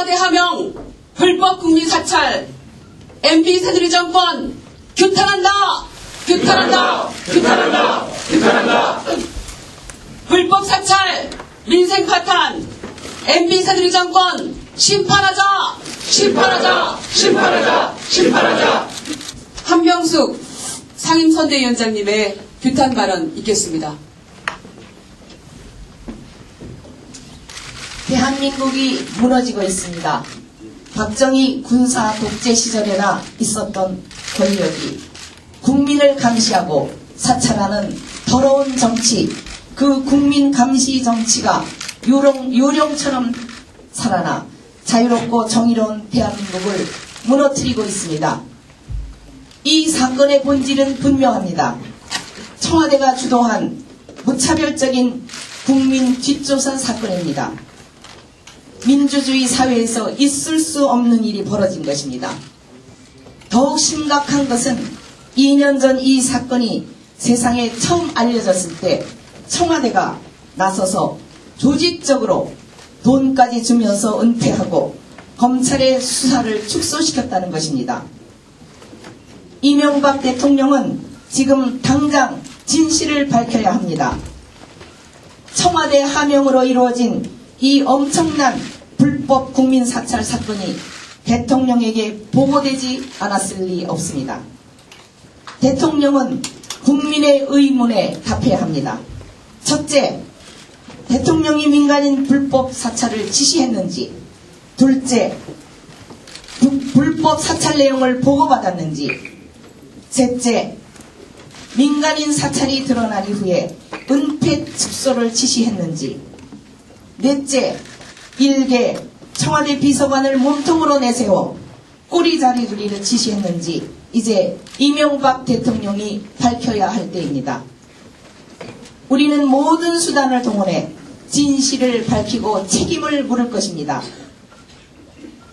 청와대 하명 불법 국민 사찰. MB 새누리 정권 규탄한다! 규탄한다! 규탄한다! 규탄한다! 불법 사찰 민생 파탄. MB 새누리 정권 심판하자! 심판하자! 심판하자! 심판하자! 한명숙 상임선대위원장님의 규탄 발언 있겠습니다. 대한민국이 무너지고 있습니다. 박정희 군사 독재 시절에나 있었던 권력이 국민을 감시하고 사찰하는 더러운 정치, 그 국민 감시 정치가 요령, 요령처럼 살아나 자유롭고 정의로운 대한민국을 무너뜨리고 있습니다. 이 사건의 본질은 분명합니다. 청와대가 주도한 무차별적인 국민 뒷조사 사건입니다. 민주주의 사회에서 있을 수 없는 일이 벌어진 것입니다. 더욱 심각한 것은 2년 전 이 사건이 세상에 처음 알려졌을 때 청와대가 나서서 조직적으로 돈까지 주면서 은폐하고 검찰의 수사를 축소시켰다는 것입니다. 이명박 대통령은 지금 당장 진실을 밝혀야 합니다. 청와대 하명으로 이루어진 이 엄청난 불법 국민 사찰 사건이 대통령에게 보고되지 않았을 리 없습니다. 대통령은 국민의 의문에 답해야 합니다. 첫째, 대통령이 민간인 불법 사찰을 지시했는지, 둘째, 부- 불법 사찰 내용을 보고받았는지, 셋째, 민간인 사찰이 드러난 이후에 은폐 축소를 지시했는지, 넷째, 일개 청와대 비서관을 몸통으로 내세워 꼬리자리 그리를 지시했는지 이제 이명박 대통령이 밝혀야 할 때입니다. 우리는 모든 수단을 동원해 진실을 밝히고 책임을 물을 것입니다.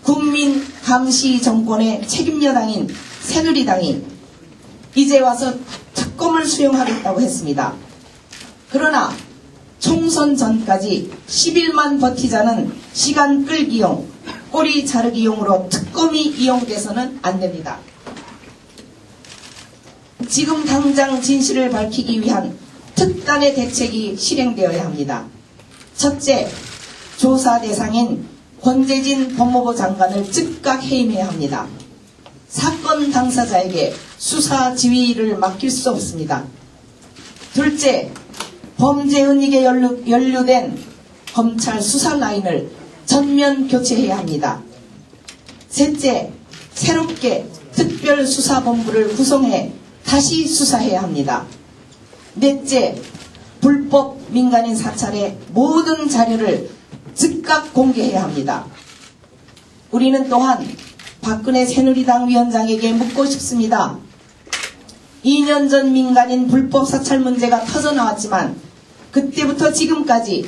국민 감시 정권의 책임 여당인 새누리당이 이제 와서 특검을 수용하겠다고 했습니다. 그러나 총선 전까지 10일만 버티자는 시간 끌기용, 꼬리 자르기용으로 특검이 이용돼서는 안 됩니다. 지금 당장 진실을 밝히기 위한 특단의 대책이 실행되어야 합니다. 첫째, 조사 대상인 권재진 법무부 장관을 즉각 해임해야 합니다. 사건 당사자에게 수사 지휘를 맡길 수 없습니다. 둘째, 범죄 은닉에 연루, 연루 된 검찰 수사 라인을 전면 교체해야 합니다. 셋째, 새롭게 특별수사본부를 구성해 다시 수사해야 합니다. 넷째, 불법 민간인 사찰의 모든 자료를 즉각 공개해야 합니다. 우리는 또한 박근혜 새누리당 위원장에게 묻고 싶습니다. 2년 전 민간인 불법 사찰 문제가 터져나왔지만 그때부터 지금까지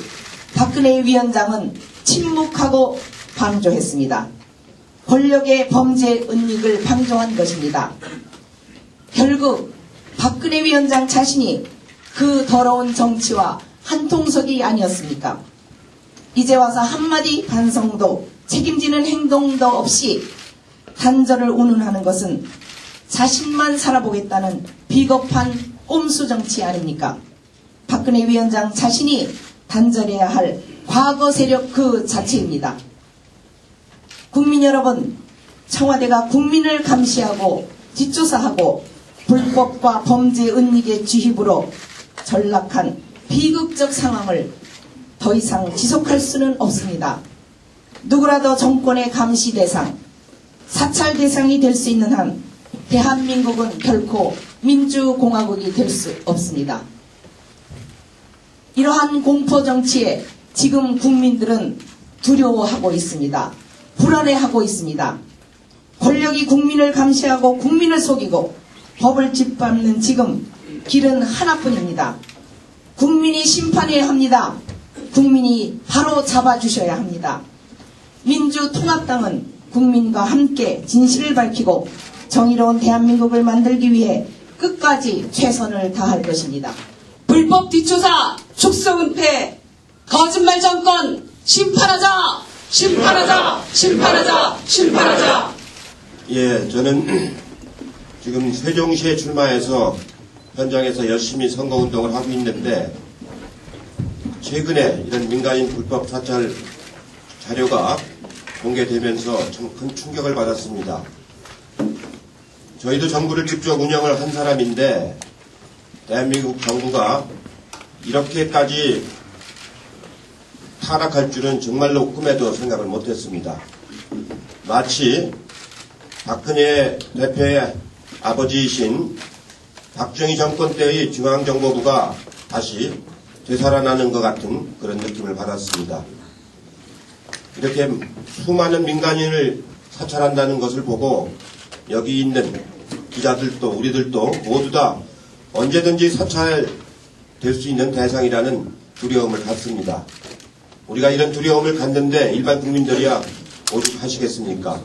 박근혜 위원장은 침묵하고 방조했습니다. 권력의 범죄 은닉을 방조한 것입니다. 결국 박근혜 위원장 자신이 그 더러운 정치와 한통속이 아니었습니까? 이제 와서 한마디 반성도 책임지는 행동도 없이 단절을 운운하는 것은 자신만 살아보겠다는 비겁한 꼼수 정치 아닙니까? 박근혜 위원장 자신이 단절해야 할 과거 세력 그 자체입니다. 국민 여러분, 청와대가 국민을 감시하고 뒷조사하고 불법과 범죄 은닉의 주입으로 전락한 비극적 상황을 더 이상 지속할 수는 없습니다. 누구라도 정권의 감시 대상, 사찰 대상이 될 수 있는 한 대한민국은 결코 민주공화국이 될 수 없습니다. 이러한 공포 정치에 지금 국민들은 두려워하고 있습니다. 불안해하고 있습니다. 권력이 국민을 감시하고 국민을 속이고 법을 짓밟는 지금 길은 하나뿐입니다. 국민이 심판해야 합니다. 국민이 바로 잡아주셔야 합니다. 민주통합당은 국민과 함께 진실을 밝히고 정의로운 대한민국을 만들기 위해 끝까지 최선을 다할 것입니다. 불법 뒷조사, 축소 은폐, 거짓말 정권 심판하자, 심판하자! 심판하자! 심판하자! 예, 저는 지금 세종시에 출마해서 현장에서 열심히 선거운동을 하고 있는데 최근에 이런 민간인 불법 사찰 자료가 공개되면서 참 큰 충격을 받았습니다. 저희도 정부를 직접 운영을 한 사람인데 대한민국 정부가 이렇게까지 타락할 줄은 정말로 꿈에도 생각을 못했습니다. 마치 박근혜 대표의 아버지이신 박정희 정권 때의 중앙정보부가 다시 되살아나는 것 같은 그런 느낌을 받았습니다. 이렇게 수많은 민간인을 사찰한다는 것을 보고 여기 있는 기자들도 우리들도 모두 다 언제든지 사찰 될 수 있는 대상이라는 두려움을 갖습니다. 우리가 이런 두려움을 갖는데 일반 국민들이야 오죽하시겠습니까?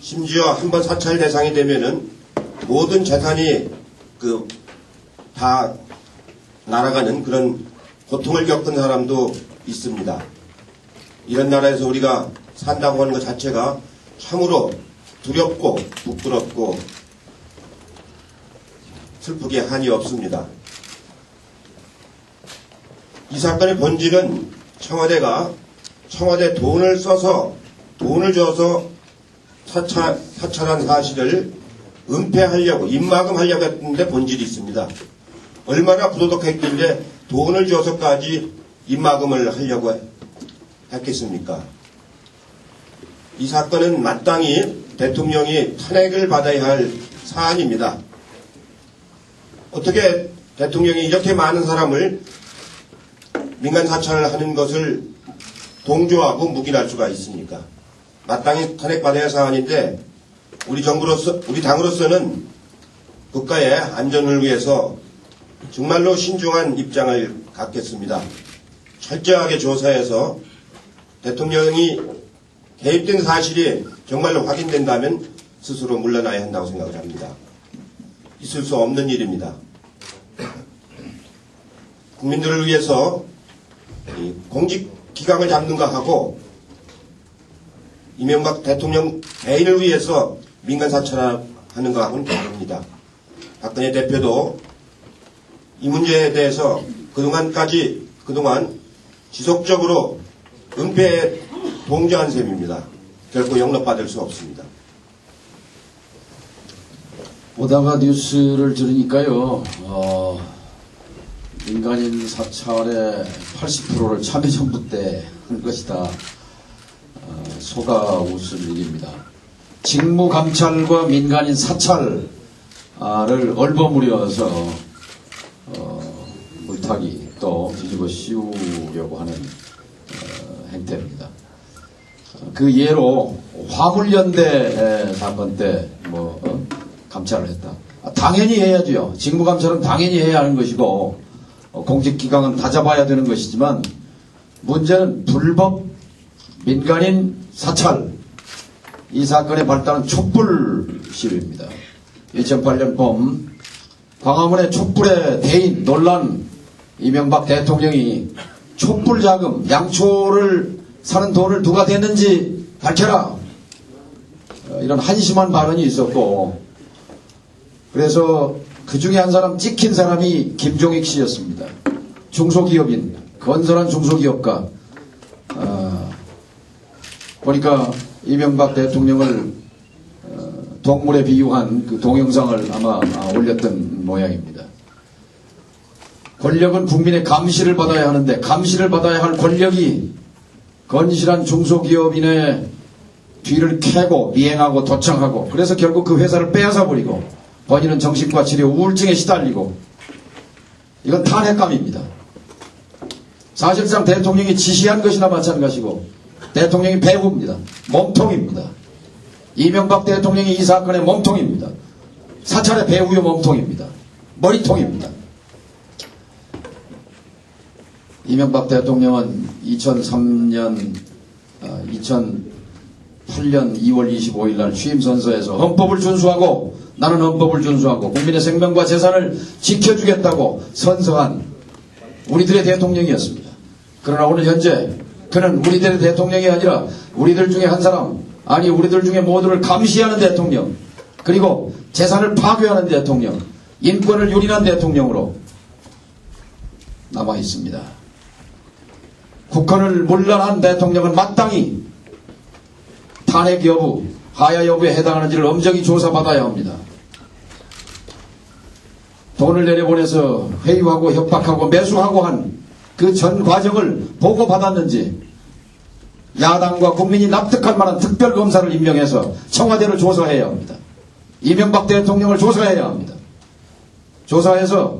심지어 한 번 사찰 대상이 되면은 모든 재산이 그 다 날아가는 그런 고통을 겪은 사람도 있습니다. 이런 나라에서 우리가 산다고 하는 것 자체가 참으로 두렵고 부끄럽고 슬프게 한이 없습니다. 이 사건의 본질은 청와대가 청와대 돈을 써서 돈을 줘서 사찰, 사찰한 사실을 은폐하려고 입막음하려고 했는데 본질이 있습니다. 얼마나 부도덕했길래 돈을 줘서까지 입막음을 하려고 했겠습니까? 이 사건은 마땅히 대통령이 탄핵을 받아야 할 사안입니다. 어떻게 대통령이 이렇게 많은 사람을 민간 사찰을 하는 것을 동조하고 묵인할 수가 있습니까? 마땅히 탄핵받아야 할 사안인데 우리 정부로서 우리 당으로서는 국가의 안전을 위해서 정말로 신중한 입장을 갖겠습니다. 철저하게 조사해서 대통령이 개입된 사실이 정말로 확인된다면 스스로 물러나야 한다고 생각을 합니다. 있을 수 없는 일입니다. 국민들을 위해서 이 공직 기강을 잡는 것하고 이명박 대통령 개인을 위해서 민간 사찰하는 것하고는 다릅니다. 박근혜 대표도 이 문제에 대해서 그동안까지 그동안 지속적으로 은폐에 동조한 셈입니다. 결코 용납받을 수 없습니다. 오다가 뉴스를 들으니까요, 어, 민간인 사찰의 80%를 참여정부 때 한 것이다. 어, 속아 웃을 일입니다. 직무감찰과 민간인 사찰을 얼버무려서 어, 물타기 또 뒤집어 씌우려고 하는 어, 행태입니다. 어, 그 예로 화물연대 에, 사건 때뭐 어? 감찰을 했다. 아, 당연히 해야죠. 직무감찰은 당연히 해야 하는 것이고 어, 공직기강은 다 잡아야 되는 것이지만 문제는 불법 민간인 사찰 이 사건의 발단은 촛불 시위입니다. 2008년 봄 광화문의 촛불의 대인 논란 이명박 대통령이 촛불 자금 양초를 사는 돈을 누가 댔는지 밝혀라 어, 이런 한심한 발언이 있었고 그래서 그 중에 한 사람 찍힌 사람이 김종익 씨였습니다. 중소기업인 건설한 중소기업가 어, 보니까 이명박 대통령을 어, 동물에 비유한 그 동영상을 아마 아, 올렸던 모양입니다. 권력은 국민의 감시를 받아야 하는데 감시를 받아야 할 권력이 건실한 중소기업인의 뒤를 캐고 미행하고 도청하고 그래서 결국 그 회사를 빼앗아 버리고 본인은 정신과 치료 우울증에 시달리고 이건 탄핵감입니다. 사실상 대통령이 지시한 것이나 마찬가지고 대통령이 배후입니다. 몸통입니다. 이명박 대통령이 이 사건의 몸통입니다. 사찰의 배후의 몸통입니다. 머리통입니다. 이명박 대통령은 2003년 2000 아, 훈련 2월 25일 날 취임 선서에서 헌법을 준수하고 나는 헌법을 준수하고 국민의 생명과 재산을 지켜주겠다고 선서한 우리들의 대통령이었습니다. 그러나 오늘 현재 그는 우리들의 대통령이 아니라 우리들 중에 한 사람 아니 우리들 중에 모두를 감시하는 대통령 그리고 재산을 파괴하는 대통령 인권을 유린한 대통령으로 남아 있습니다. 국헌을 물러난 대통령은 마땅히 탄핵 여부, 하야 여부에 해당하는지를 엄정히 조사받아야 합니다. 돈을 내려보내서 회유하고 협박하고 매수하고 한 그 전 과정을 보고받았는지 야당과 국민이 납득할 만한 특별검사를 임명해서 청와대를 조사해야 합니다. 이명박 대통령을 조사해야 합니다. 조사해서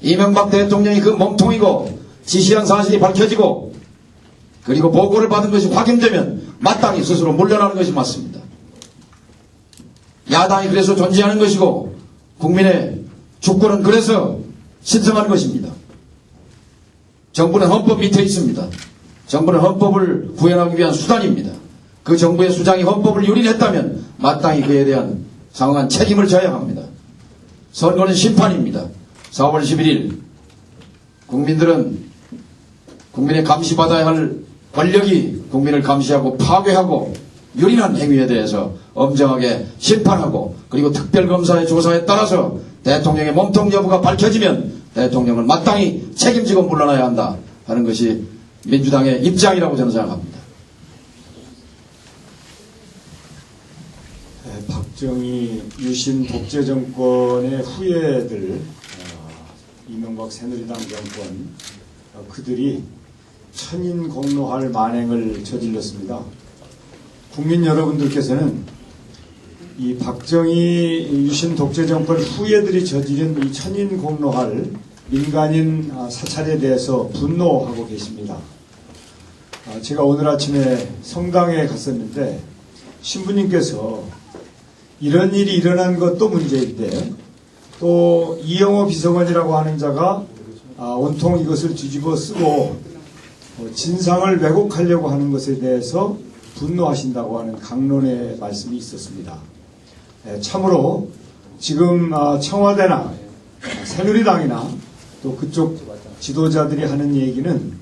이명박 대통령이 그 몸통이고 지시한 사실이 밝혀지고 그리고 보고를 받은 것이 확인되면 마땅히 스스로 물러나는 것이 맞습니다. 야당이 그래서 존재하는 것이고 국민의 주권은 그래서 신성한 것입니다. 정부는 헌법 밑에 있습니다. 정부는 헌법을 구현하기 위한 수단입니다. 그 정부의 수장이 헌법을 유린했다면 마땅히 그에 대한 상응한 책임을 져야 합니다. 선거는 심판입니다. 4월 11일 국민들은 국민의 감시받아야 할 권력이 국민을 감시하고 파괴하고 유린한 행위에 대해서 엄정하게 심판하고 그리고 특별검사의 조사에 따라서 대통령의 몸통 여부가 밝혀지면 대통령은 마땅히 책임지고 물러나야 한다 하는 것이 민주당의 입장이라고 저는 생각합니다. 네, 박정희 유신 독재 정권의 후예들 어, 이명박 새누리당 정권 어, 그들이 천인 공로할 만행을 저질렀습니다. 국민 여러분들께서는 이 박정희 유신 독재 정권 후예들이 저지른 이 천인 공로할 민간인 아, 사찰에 대해서 분노하고 계십니다. 아, 제가 오늘 아침에 성당에 갔었는데 신부님께서 이런 일이 일어난 것도 문제인데 또 이영호 비서관이라고 하는 자가 아, 온통 이것을 뒤집어 쓰고 어, 진상을 왜곡하려고 하는 것에 대해서 분노하신다고 하는 강론의 말씀이 있었습니다. 예, 참으로 지금 아, 청와대나 새누리당이나 또 그쪽 지도자들이 하는 얘기는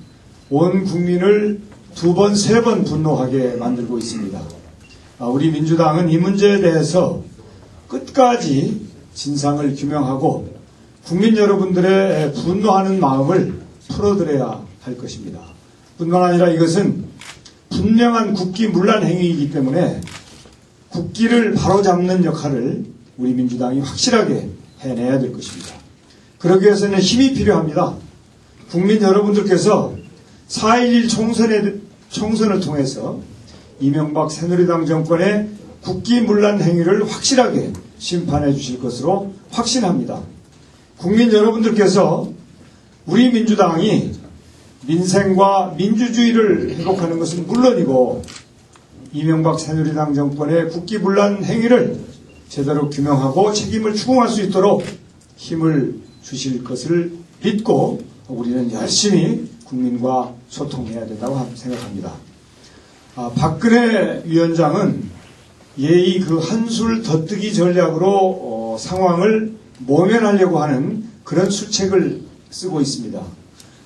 온 국민을 두 번, 세 번 분노하게 만들고 있습니다. 아, 우리 민주당은 이 문제에 대해서 끝까지 진상을 규명하고 국민 여러분들의 분노하는 마음을 풀어드려야 할 것입니다. 뿐만 아니라 이것은 분명한 국기 문란 행위이기 때문에 국기를 바로잡는 역할을 우리 민주당이 확실하게 해내야 될 것입니다. 그러기 위해서는 힘이 필요합니다. 국민 여러분들께서 4.11 총선에, 총선을 통해서 이명박 새누리당 정권의 국기문란 행위를 확실하게 심판해 주실 것으로 확신합니다. 국민 여러분들께서 우리 민주당이 민생과 민주주의를 회복하는 것은 물론이고 이명박 새누리당 정권의 국기문란 행위를 제대로 규명하고 책임을 추궁할 수 있도록 힘을 주실 것을 믿고 우리는 열심히 국민과 소통해야 된다고 생각합니다. 아, 박근혜 위원장은 예의 그 한술 덧뜨기 전략으로 어, 상황을 모면하려고 하는 그런 수책을 쓰고 있습니다.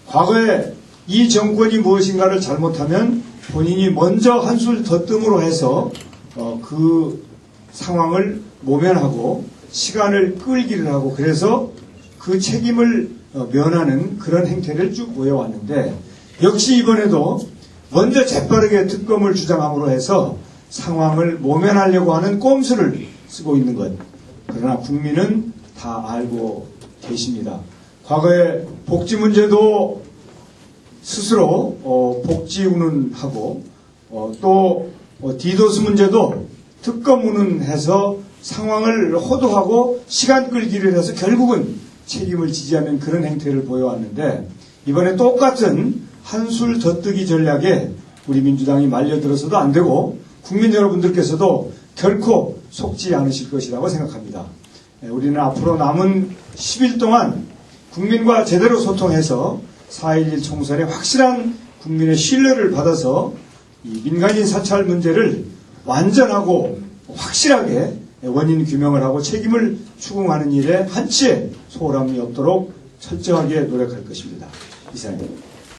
과거에 이 정권이 무엇인가를 잘못하면 본인이 먼저 한술 덧뜸으로 해서 어, 그 상황을 모면하고 시간을 끌기를 하고 그래서 그 책임을 어, 면하는 그런 행태를 쭉 보여왔는데 역시 이번에도 먼저 재빠르게 특검을 주장함으로 해서 상황을 모면하려고 하는 꼼수를 쓰고 있는 것. 그러나 국민은 다 알고 계십니다. 과거에 복지 문제도 스스로 어, 복지 운운하고 어, 또 어, 디도스 문제도 특검 운운해서 상황을 호도하고 시간 끌기를 해서 결국은 책임을 지지 않는 그런 행태를 보여왔는데 이번에 똑같은 한술 덧뜨기 전략에 우리 민주당이 말려들어서도 안 되고 국민 여러분들께서도 결코 속지 않으실 것이라고 생각합니다. 예, 우리는 앞으로 남은 10일 동안 국민과 제대로 소통해서 4.11 총선에 확실한 국민의 신뢰를 받아서 이 민간인 사찰 문제를 완전하고 확실하게 원인 규명을 하고 책임을 추궁하는 일에 한치의 소홀함이 없도록 철저하게 노력할 것입니다. 이상입니다.